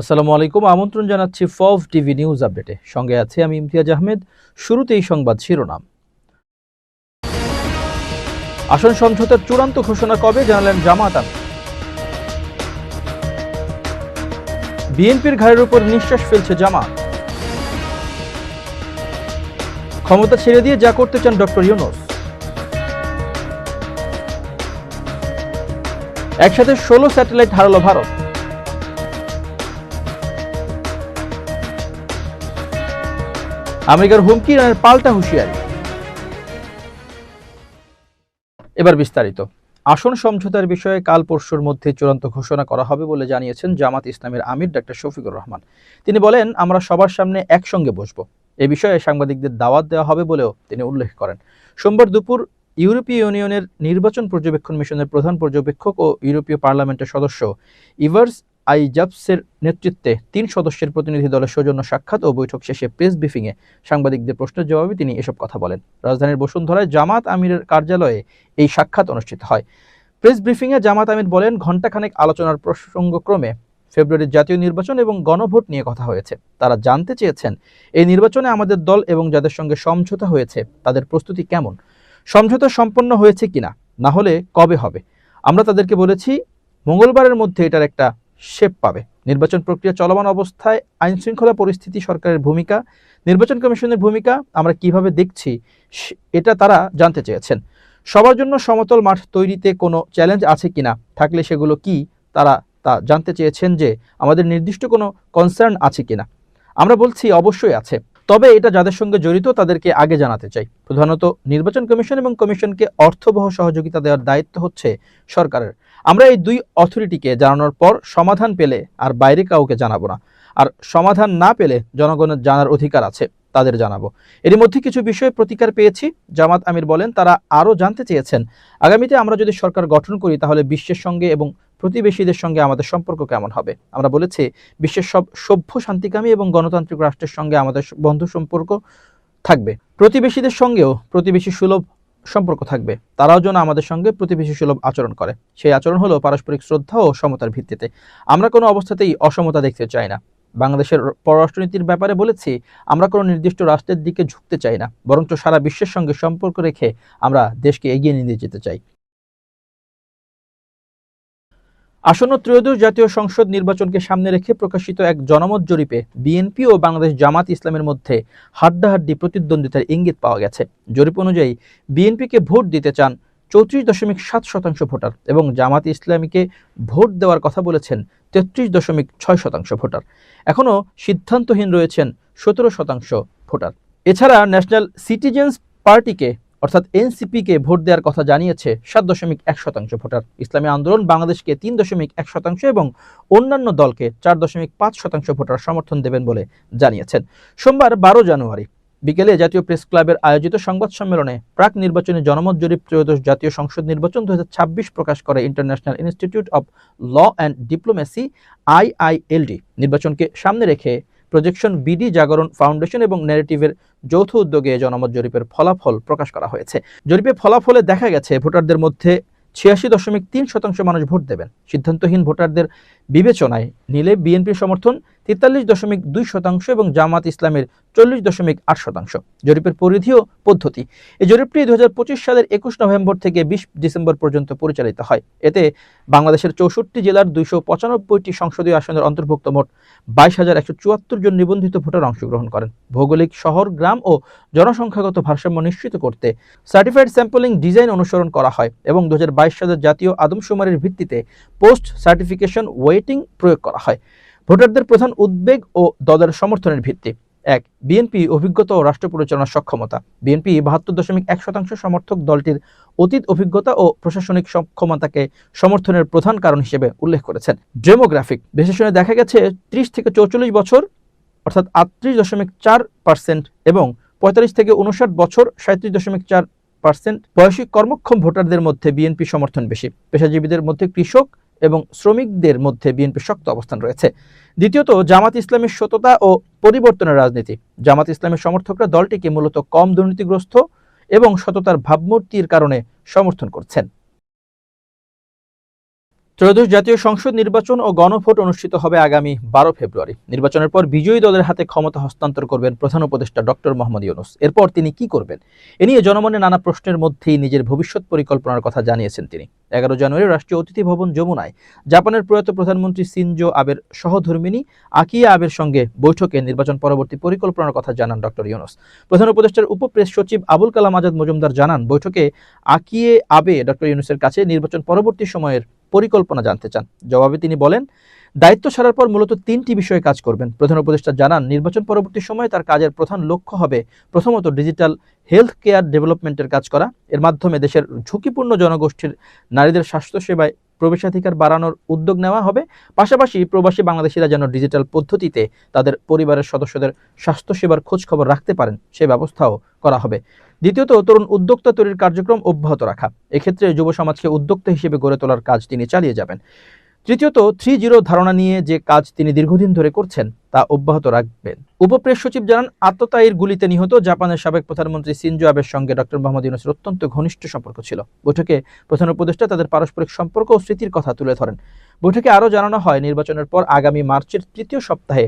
আসসালামু আলাইকুম। আমন্ত্রণ জানাচ্ছি ফভ টিভি নিউজ আপডেটে। সঙ্গে আছে আমি ইমতিয়াজ আহমেদ। শুরুতেই সংবাদ শিরোনাম। আসন সমঝোতার চূড়ান্ত ঘোষণা কবে জানালেন জামাত বিএনপির ঘাড়ের উপর নিঃশ্বাস ফেলছে জামাত। ক্ষমতা ছেড়ে দিয়ে যা করতে চান ডক্টর ইউনুস। একসাথে ষোলো স্যাটেলাইট হারালো ভারত। আমেরিকার হুমকি ইরানের পাল্টা হুঁশিয়ারি। এবার বিস্তারিত। আসন সমঝোতার বিষয়ে কাল পরশুর মধ্যে চূড়ান্ত ঘোষণা করা হবে বলে জানিয়েছেন জামাত ইসলামের আমির ডাক্তার শফিকুর রহমান। তিনি বলেন, আমরা সবার সামনে একসঙ্গে বসবো। এ বিষয়ে সাংবাদিকদের দাওয়াত দেওয়া হবে বলেও তিনি উল্লেখ করেন। সোমবার দুপুর ইউরোপীয় ইউনিয়নের নির্বাচন পর্যবেক্ষণ মিশনের প্রধান পর্যবেক্ষক ও ইউরোপীয় পার্লামেন্টের সদস্য ইভার্স আইজাবসের নেতৃত্বে তিন সদস্যের প্রতিনিধি দলের সৌজন্য সাক্ষাৎ ও বৈঠক শেষে প্রেস ব্রিফিংয়ে সাংবাদিকদের প্রশ্নের জবাবে তিনি এসব কথা বলেন। রাজধানীর বসুন্ধরায় জামাত আমিরের কার্যালয়ে এই সাক্ষাৎ অনুষ্ঠিত হয়। প্রেস ব্রিফিংয়ে জামাত আমির বলেন, ঘণ্টাখানেক আলোচনার প্রসঙ্গক্রমে ফেব্রুয়ারির জাতীয় নির্বাচন এবং গণভোট নিয়ে কথা হয়েছে। তারা জানতে চেয়েছেন, এই নির্বাচনে আমাদের দল এবং যাদের সঙ্গে সমঝোতা হয়েছে, তাদের প্রস্তুতি কেমন? সমঝোতা সম্পন্ন হয়েছে কিনা? না হলে কবে হবে? আমরা তাদেরকে বলেছি, মঙ্গলবারের মধ্যে এটার একটা শেপ পাবে। নির্বাচন প্রক্রিয়া চলমান অবস্থায় আইন শৃঙ্খলা পরিস্থিতি সরকারের ভূমিকা, নির্বাচন কমিশনের ভূমিকা, আমরা কীভাবে দেখছি এটা তারা জানতে চেয়েছেন। সবার জন্য সমতল মাঠ তৈরিতে কোনো চ্যালেঞ্জ আছে কিনা, থাকলে সেগুলো কি তারা তা জানতে চেয়েছেন যে আমাদের নির্দিষ্ট কোনো কনসার্ন আছে কিনা। আমরা বলছি অবশ্যই আছে। তবে এটা যাদের সঙ্গে জড়িত তাদেরকে আগে জানাতে চাই। প্রধানত নির্বাচন কমিশন এবং কমিশনকে অর্থবহ সহযোগিতা দেওয়ার দায়িত্ব হচ্ছে সরকারের। আমরা এই দুই অথরিটিকে জানানোর পর সমাধান পেলে আর বাইরে কাউকে জানাব না। আর সমাধান না পেলে জনগণের জানার অধিকার আছে, তাদের জানাব। এর মধ্যে কিছু বিষয়ে প্রতিকার পেয়েছি। জামাত আমির বলেন, তারা আরও জানতে চেয়েছেন, আগামীতে আমরা যদি সরকার গঠন করি তাহলে বিশ্বের সঙ্গে এবং প্রতিবেশীদের সঙ্গে আমাদের সম্পর্ক কেমন হবে? আমরা বলেছি, বিশ্বের সব সভ্য শান্তিকামী এবং গণতান্ত্রিক রাষ্ট্রের সঙ্গে আমাদের বন্ধু সম্পর্ক থাকবে। প্রতিবেশীদের সঙ্গেও প্রতিবেশী সুলভ সম্পর্ক থাকবে। তারাও যেন আমাদের সঙ্গে প্রতিবেশী সুলভ আচরণ করে। সেই আচরণ হলো পারস্পরিক শ্রদ্ধা ও সমতার ভিত্তিতে। আমরা কোনো অবস্থাতেই অসমতা দেখতে চাই না। বাংলাদেশের পররাষ্ট্রনীতির ব্যাপারে বলেছি, আমরা কোনো নির্দিষ্ট রাষ্ট্রের দিকে ঝুঁকতে চাই না, বরঞ্চ সারা বিশ্বের সঙ্গে সম্পর্ক রেখে আমরা দেশকে এগিয়ে নিয়ে যেতে চাই। আসন্ন ত্রয়োদশ জাতীয় সংসদ নির্বাচনকে সামনে রেখে প্রকাশিত এক জনমত জরিপে বিএনপি ও বাংলাদেশ জামাত ইসলামের মধ্যে হাড্ডাহাড্ডি প্রতিদ্বন্দ্বিতার ইঙ্গিত পাওয়া গেছে। জরিপ অনুযায়ী, বিএনপিকে ভোট দিতে চান চৌত্রিশ দশমিক সাত শতাংশ ভোটার এবং জামাত ইসলামীকে ভোট দেওয়ার কথা বলেছেন তেত্রিশ দশমিক ছয় শতাংশ ভোটার। এখনও সিদ্ধান্তহীন রয়েছেন সতেরো শতাংশ ভোটার। এছাড়া ন্যাশনাল সিটিজেন্স পার্টিকে অর্থাৎ এনসিপিকে ভোট দেওয়ার কথা জানিয়েছে সাত দশমিক এক শতাংশ ভোটার। ইসলামী আন্দোলন বাংলাদেশকে তিন দশমিক এক শতাংশ এবং অন্যান্য দলকে চার দশমিক পাঁচ শতাংশ ভোটার সমর্থন দেবেন বলে জানিয়েছেন। সোমবার বারো জানুয়ারি বিকেলে জাতীয় প্রেস ক্লাবের আয়োজিত সংবাদ সম্মেলনে প্রাক নির্বাচনী জনমত জরিপ ত্রয়োদশ জাতীয় সংসদ নির্বাচন দুই হাজার ছাব্বিশ প্রকাশ করে international institute of law and diplomacy IILD. নির্বাচনকে সামনে রেখে প্রজেকশন বিডি জাগরণ ফাউন্ডেশন এবং ন্যারেটিভের যৌথ উদ্যোগে জনমত জরিপের ফলাফল প্রকাশ করা হয়েছে। জরিপে ফলাফলে দেখা গেছে, ভোটারদের মধ্যে ছিয়াশি দশমিক তিন শতাংশ মানুষ ভোট দেবেন। সিদ্ধান্তহীন ভোটারদের বিবেচনায় নিলে বিএনপির সমর্থন তেতাল্লিশ দশমিক দুই শতাংশ এবং জামাত ইসলামের চল্লিশ দশমিক আট শতাংশ। জরিপের পরিধি ও পদ্ধতি। এই জরিপটি দু হাজার পঁচিশ সালের একুশ নভেম্বর থেকে বিশ ডিসেম্বর পর্যন্ত পরিচালিত হয়। এতে বাংলাদেশের চৌষট্টি জেলার দুইশো পঁচানব্বইটি সংসদীয় আসনের অন্তর্ভুক্ত মোট বাইশ হাজার একশো চুয়াত্তর জন নিবন্ধিত ভোটার অংশগ্রহণ করেন। ভৌগোলিক শহর, গ্রাম ও জনসংখ্যাগত ভারসাম্য নিশ্চিত করতে সার্টিফাইড স্যাম্পলিং ডিজাইন অনুসরণ করা হয় এবং দু হাজার বাইশ সালের জাতীয় আদমশুমারির ভিত্তিতে পোস্ট সার্টিফিকেশন ওয়েটিং প্রয়োগ করা হয়। ভোটারদের প্রধান উদ্বেগ ও দলের সমর্থনের ভিত্তি। এক, বিএনপি অভিজ্ঞতা ও রাষ্ট্র পরিচালনার সক্ষমতা। বিএনপি বাহাত্তর দশমিক এক শতাংশ সমর্থক দলটির অতীত অভিজ্ঞতা ও প্রশাসনিক সক্ষমতাকে সমর্থনের প্রধান কারণ হিসেবে উল্লেখ করেছেন। ডেমোগ্রাফিক বিশ্লেষণে দেখা গেছে ত্রিশ থেকে চৌচল্লিশ বছর, অর্থাৎ আটত্রিশ দশমিক চার পার্সেন্ট এবং পঁয়তাল্লিশ থেকে উনষাট বছর সাঁত্রিশ দশমিক চার পার্সেন্ট বয়সী কর্মক্ষম ভোটারদের মধ্যে বিএনপি সমর্থন বেশি। পেশাজীবীদের মধ্যে কৃষক এবং শ্রমিকদের মধ্যে বিএনপির শক্ত অবস্থান রয়েছে। দ্বিতীয়ত, জামাত ইসলামের সততা ও পরিবর্তনের রাজনীতি। জামাত ইসলামের সমর্থকরা দলটিকে মূলত কম দুর্নীতিগ্রস্ত এবং সততার ভাবমূর্তির কারণে সমর্থন করছেন। ত্রয়োদশ জাতীয় সংসদ নির্বাচন ও গণভোট অনুষ্ঠিত হবে আগামী বারো ফেব্রুয়ারি। নির্বাচনের পর বিজয়ী দলের হাতে ক্ষমতা হস্তান্তর করবেন প্রধান উপদেষ্টা ডক্টর মোহাম্মদ ইউনুস। এরপর তিনি কি করবেন? এ নিয়ে জনমনে নানা প্রশ্নের মধ্যেই নিজের ভবিষ্যৎ পরিকল্পনার কথা জানিয়েছেন তিনি। এগারো জানুয়ারি রাষ্ট্রীয় অতিথি ভবন যমুনায় জাপানের প্রয়াত প্রধানমন্ত্রী সিনজো আবের সহধর্মিনী আকিয়া আবের সঙ্গে বৈঠকে নির্বাচন পরবর্তী পরিকল্পনার কথা জানান ডক্টর ইউনুস। প্রধান উপদেষ্টার উপপ্রেস সচিব আবুল কালাম আজাদ মজুমদার জানান, বৈঠকে আকিয়ে আবে ডক্টর ইউনুসের কাছে নির্বাচন পরবর্তী সময়ের পরিকল্পনা জানতে চান। জবাবে তিনি বলেন, দায়িত্ব ছাড়ার পর মূলত তিনটি বিষয়ে কাজ করবেন। প্রধান উপদেষ্টা জানান, নির্বাচন পরবর্তী সময়ে তার কাজের প্রধান লক্ষ্য হবে প্রথমত ডিজিটাল হেলথ কেয়ার ডেভেলপমেন্টের কাজ করা। এর মাধ্যমে দেশের ঝুঁকিপূর্ণ জনগোষ্ঠীর নারীদের স্বাস্থ্যসেবায় প্রবেশাধিকার বাড়ানোর উদ্যোগ নেওয়া হবে। পাশাপাশি প্রবাসী বাংলাদেশিরা যেন ডিজিটাল পদ্ধতিতে তাদের পরিবারের সদস্যদের স্বাস্থ্যসেবার খোঁজখবর রাখতে পারেন, সে ব্যবস্থাও করা হবে। দ্বিতীয়ত, তরুণ উদ্যোক্তা তৈরির কার্যক্রম অব্যাহত রাখা। এক্ষেত্রে যুব সমাজকে উদ্যোক্তা হিসেবে গড়ে তোলার কাজ তিনি চালিয়ে যাবেন। তৃতীয়ত, থ্রি জিরো ধারণা নিয়ে যে কাজ তিনি দীর্ঘদিন ধরে করছেন, তা অব্যাহত রাখবেন। উপপ্রেস সচিব জানান আত্মতায়ীর গুলিতে নিহত জাপানের সাবেক প্রধানমন্ত্রী সিনজো আবের সঙ্গে ডক্টর মোহাম্মদ ইউনুসের অত্যন্ত ঘনিষ্ঠ সম্পর্ক ছিল। বৈঠকে প্রধান উপদেষ্টা তাদের পারস্পরিক সম্পর্ক ও স্মৃতির কথা তুলে ধরেন। বৈঠকে আরও জানানো হয়, নির্বাচনের পর আগামী মার্চের তৃতীয় সপ্তাহে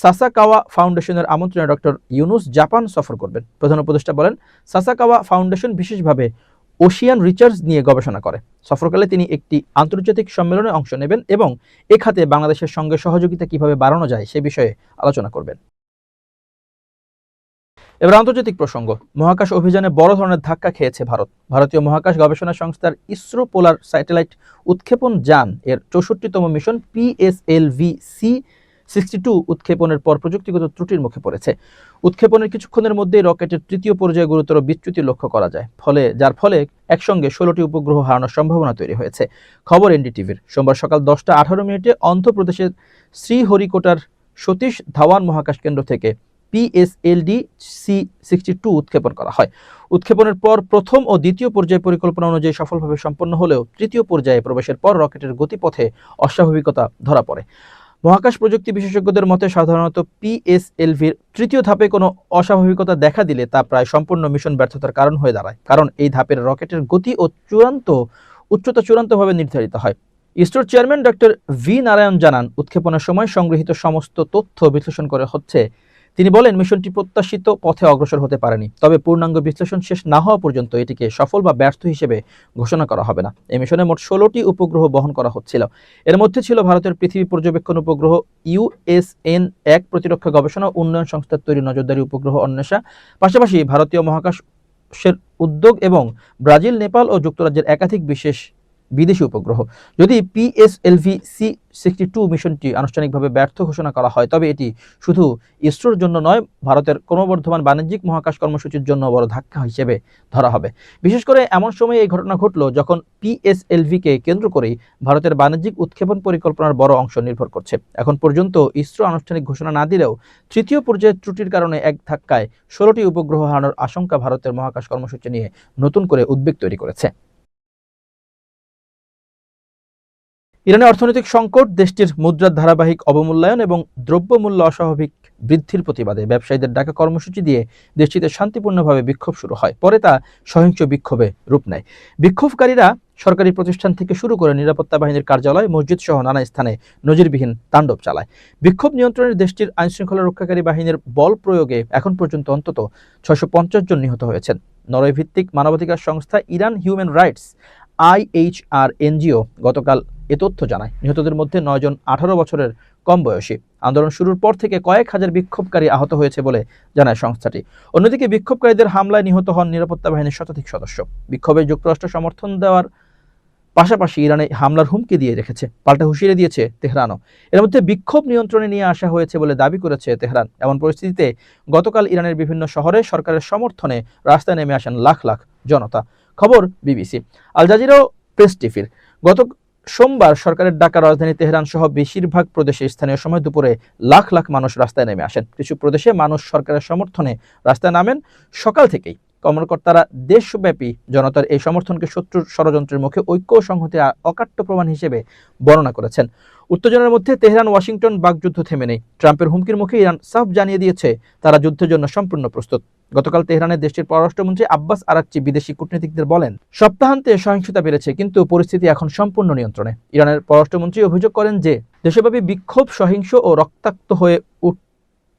সাসাকাওয়া ফাউন্ডেশনের আমন্ত্রণে ডক্টর ইউনুস জাপান সফর করবেন। প্রধান উপদেষ্টা বলেন, সাসাকাওয়া ফাউন্ডেশন বিশেষভাবে ওশিয়ান রিচার্জ নিয়ে গবেষণা করে। সফরকালে তিনি একটি আন্তর্জাতিক সম্মেলনে অংশ নেবেন এবং এ খাতে বাংলাদেশের সঙ্গে সহযোগিতা কীভাবে বাড়ানো যায় সে বিষয়ে আলোচনা করবেন। এবার আন্তর্জাতিক প্রসঙ্গ। মহাকাশ অভিযানে বড় ধরনের ধাক্কা খেয়েছে ভারত। ভারতীয় মহাকাশ গবেষণা সংস্থার ইসরো পোলার স্যাটেলাইট উৎক্ষেপণ যান এর চৌষট্টিতম mission PSLV C sixty two উৎক্ষেপণের পর প্রযুক্তিগত ত্রুটির মুখে পড়েছে। উৎক্ষেপণের কিছুক্ষণের মধ্যেই রকেটের তৃতীয় পর্যায়ে গুরুতর বিচ্যুতি লক্ষ্য করা যায়। ফলে, যার ফলে একসঙ্গে ষোলোটি উপগ্রহ হারানোর সম্ভাবনা তৈরি হয়েছে। খবর এনডিটিভির। সোমবার সকাল দশটা আঠারো মিনিটে অন্ধ্রপ্রদেশের শ্রীহরিকোটার সতীশ ধাওয়ান মহাকাশ কেন্দ্র থেকে পিএসএলডি সি সিক্সটি টু উৎক্ষেপণ করা হয়। উৎক্ষেপণের পর প্রথম ও দ্বিতীয় পর্যায় পরিকল্পনা অনুযায়ী সফলভাবে সম্পন্ন হলেও তৃতীয় পর্যায়ে প্রবেশের পর রকেটের গতিপথে অস্বাভাবিকতা ধরা পড়ে। মহাকাশ প্রযুক্তি বিশেষজ্ঞদের মতে সাধারণত পিএসএলভির তৃতীয় ধাপে কোনো অস্বাভাবিকতা দেখা দিলে তা প্রায় সম্পূর্ণ মিশন ব্যর্থতার কারণ হয়ে দাঁড়ায়। কারণ এই ধাপের রকেটের গতি ও চূড়ান্ত, উচ্চতা চূড়ান্তভাবে নির্ধারিত হয়। ইসরোর চেয়ারম্যান ডক্টর ভি. নারায়ণ জানান, উৎক্ষেপণের সময় সংগৃহীত সমস্ত তথ্য বিশ্লেষণ করে হচ্ছে তিনি বলেন, মিশনটি প্রত্যাশিত পথে অগ্রসর হতে পারেনি, তবে পূর্ণাঙ্গ বিশ্লেষণ শেষ না হওয়া পর্যন্ত এটিকে সফল বা ব্যর্থ হিসেবে ঘোষণা করা হবে না। এই মিশনে মোট ষোলোটি উপগ্রহ বহন করা হচ্ছিল। এর মধ্যে ছিল ভারতের পৃথিবী পর্যবেক্ষণ উপগ্রহ ইউএসএন এক প্রতিরক্ষা গবেষণা উন্নয়ন সংস্থার তৈরি নজরদারি উপগ্রহ অন্বেষা। পাশাপাশি ভারতীয় মহাকাশের উদ্যোগ এবং ব্রাজিল, নেপাল ও যুক্তরাজ্যের একাধিক বিশেষ বিদেশি উপগ্রহ। যদি পিএসএলভি সি সিক্সটি টু মিশনটি আনুষ্ঠানিকভাবে ব্যর্থ ঘোষণা করা হয়, তবে এটি শুধু ইসরোর জন্য নয়, ভারতের ক্রমবর্ধমান বাণিজ্যিক মহাকাশ কর্মসূচির জন্য বড় ধাক্কা হিসেবে ধরা হবে। বিশেষ করে এমন সময় এই ঘটনা ঘটল যখন পিএসএলভিকে কেন্দ্র করেই ভারতের বাণিজ্যিক উৎক্ষেপণ পরিকল্পনার বড় অংশ নির্ভর করছে। এখন পর্যন্ত ইসরো আনুষ্ঠানিক ঘোষণা না দিলেও তৃতীয় পর্যায়ের ত্রুটির কারণে এক ধাক্কায় ষোলোটি উপগ্রহ হারানোর আশঙ্কা ভারতের মহাকাশ কর্মসূচি নিয়ে নতুন করে উদ্বেগ তৈরি করেছে। ইরানের অর্থনৈতিক সংকট, দেশটির মুদ্রার ধারাবাহিক অবমূল্যায়ন এবং দ্রব্যমূল্য অস্বাভাবিক বৃদ্ধির প্রতিবাদে ব্যবসায়ীদের ডাকা কর্মসূচি দিয়ে দেশটিতে শান্তিপূর্ণভাবে বিক্ষোভ শুরু হয়। পরে তা সহিংস বিক্ষোভে রূপ নেয়। বিক্ষোভকারীরা সরকারি প্রতিষ্ঠান থেকে শুরু করে নিরাপত্তা বাহিনীর কার্যালয়, মসজিদ সহ নানা স্থানে নজিরবিহীন তাণ্ডব চালায়। বিক্ষোভ নিয়ন্ত্রণের দেশটির আইনশৃঙ্খলা রক্ষাকারী বাহিনীর বল প্রয়োগে এখন পর্যন্ত অন্তত ছয়শো জন নিহত হয়েছেন। নরওয়ে ভিত্তিক মানবাধিকার সংস্থা Iran human rights, IHR NGO, গতকাল এ তথ্য জানায়। নিহতদের মধ্যে নয়জন আঠারো বছরের কম বয়সী। আন্দোলন শুরুর পর থেকে কয়েক হাজার বিক্ষোভকারী আহত হয়েছে বলে জানায় সংস্থাটি। অন্যদিকে বিক্ষোভকারীদের হামলায় নিহত হন নিরাপত্তা বাহিনীর শতাধিক সদস্য। বিক্ষোভে যুক্তরাষ্ট্র সমর্থন দেওয়ার পাশাপাশি ইরানে হামলার হুমকি দিয়ে রেখেছে। পাল্টা হুঁশিয়ারি দিয়েছে তেহরানও। এর মধ্যে বিক্ষোভ নিয়ন্ত্রণে নিয়ে আসা হয়েছে বলে দাবি করেছে তেহরান। এমন পরিস্থিতিতে গতকাল ইরানের বিভিন্ন শহরে সরকারের সমর্থনে রাস্তায় নেমে আসেন লাখ লাখ জনতা। খবর বিবিসি। আল জাজিরাও প্রেস টিভির। গত সোমবার সরকারের ডাকা রাজধানী তেহরান সহ বেশিরভাগ প্রদেশে স্থানীয় সময় দুপুরে লাখ লাখ মানুষ রাস্তায় নেমে আসেন। কিছু প্রদেশে মানুষ সরকারের সমর্থনে রাস্তায় নামেন। সকাল থেকেই কর্মকর্তারা দেশব্যাপী জনতার এই সমর্থনকে শত্রুর ষড়যন্ত্রের মুখে ঐক্য সংহতি অকাট্য প্রমাণ হিসেবে বর্ণনা করেছেন। উত্তেজনার মধ্যে তেহরান, ওয়াশিংটন বাগযুদ্ধ থেমে নেই। ট্রাম্পের হুমকির মুখে ইরান সাফ জানিয়ে দিয়েছে, তারা যুদ্ধের জন্য সম্পূর্ণ প্রস্তুত। গতকাল তেহরানের দেশটির পররাষ্ট্রমন্ত্রী আব্বাস আরাকচি বিদেশি কূটনীতিকদের বলেন, সপ্তাহান্তে সহিংসতা বেড়েছে, কিন্তু পরিস্থিতি এখন সম্পূর্ণ নিয়ন্ত্রণে। ইরানের পররাষ্ট্রমন্ত্রী অভিযোগ করেন যে, দেশব্যাপী বিক্ষোভ, সহিংস ও রক্তাক্ত হয়ে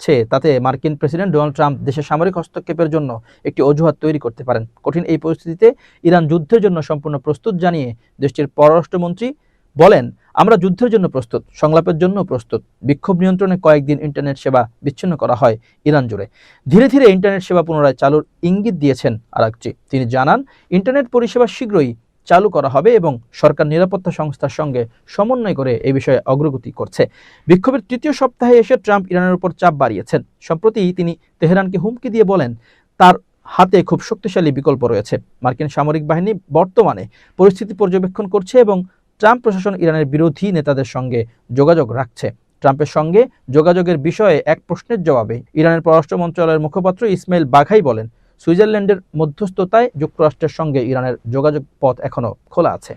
উঠছে তাতে মার্কিন প্রেসিডেন্ট ডোনাল্ড ট্রাম্প দেশের সামরিক হস্তক্ষেপের জন্য একটি অজুহাত তৈরি করতে পারেন। কঠিন এই পরিস্থিতিতে ইরান যুদ্ধের জন্য সম্পূর্ণ প্রস্তুত জানিয়ে দেশটির পররাষ্ট্রমন্ত্রী বলেন, আমরা যুদ্ধের জন্য প্রস্তুত, সংলাপের জন্য প্রস্তুত। বিক্ষোভ নিয়ন্ত্রণে কয়েকদিন ইন্টারনেট সেবা বিচ্ছিন্ন করা হয় ইরান জুড়ে। ধীরে ধীরে ইন্টারনেট সেবা পুনরায় চালুর ইঙ্গিত দিয়েছেন আরাকচি তিনি জানান, ইন্টারনেট পরিষেবা শীঘ্রই চালু করা হবে এবং সরকার নিরাপত্তা সংস্থার সঙ্গে সমন্বয় করে এই বিষয়ে অগ্রগতি করছে। বিক্ষোভের তৃতীয় সপ্তাহে এসে ট্রাম্প ইরানের উপর চাপ বাড়িয়েছেন। সম্প্রতি তিনি তেহরানকে হুমকি দিয়ে বলেন, তার হাতে খুব শক্তিশালী বিকল্প রয়েছে। মার্কিন সামরিক বাহিনী বর্তমানে পরিস্থিতি পর্যবেক্ষণ করছে এবং ট্রাম্প প্রশাসন ইরানের বিরোধী নেতাদের সঙ্গে যোগাযোগ রাখছে। ট্রাম্পের সঙ্গে যোগাযোগের বিষয়ে এক প্রশ্নের জবাবে ইরানের পররাষ্ট্র মন্ত্রণালয়ের মুখপাত্র ইসমাইল বাঘাই বলেন সুইজারল্যান্ডের মধ্যস্থতায় যুক্তরাষ্ট্রের সঙ্গে ইরানের যোগাযোগ পথ এখনও খোলা আছে।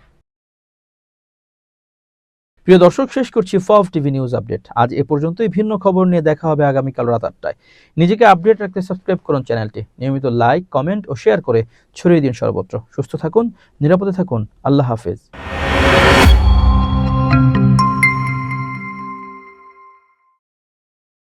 প্রিয় দর্শক, শেষ করছি ফফ টিভি নিউজ আপডেট। আজ এ পর্যন্তই। ভিন্ন খবর নিয়ে দেখা হবে আগামীকাল রাত আটটায়। নিজেকে আপডেট রাখতে সাবস্ক্রাইব করুন চ্যানেলটি। নিয়মিত লাইক, কমেন্ট ও শেয়ার করে ছড়িয়ে দিন সর্বত্র। সুস্থ থাকুন, নিরাপদে থাকুন। আল্লাহ হাফেজ।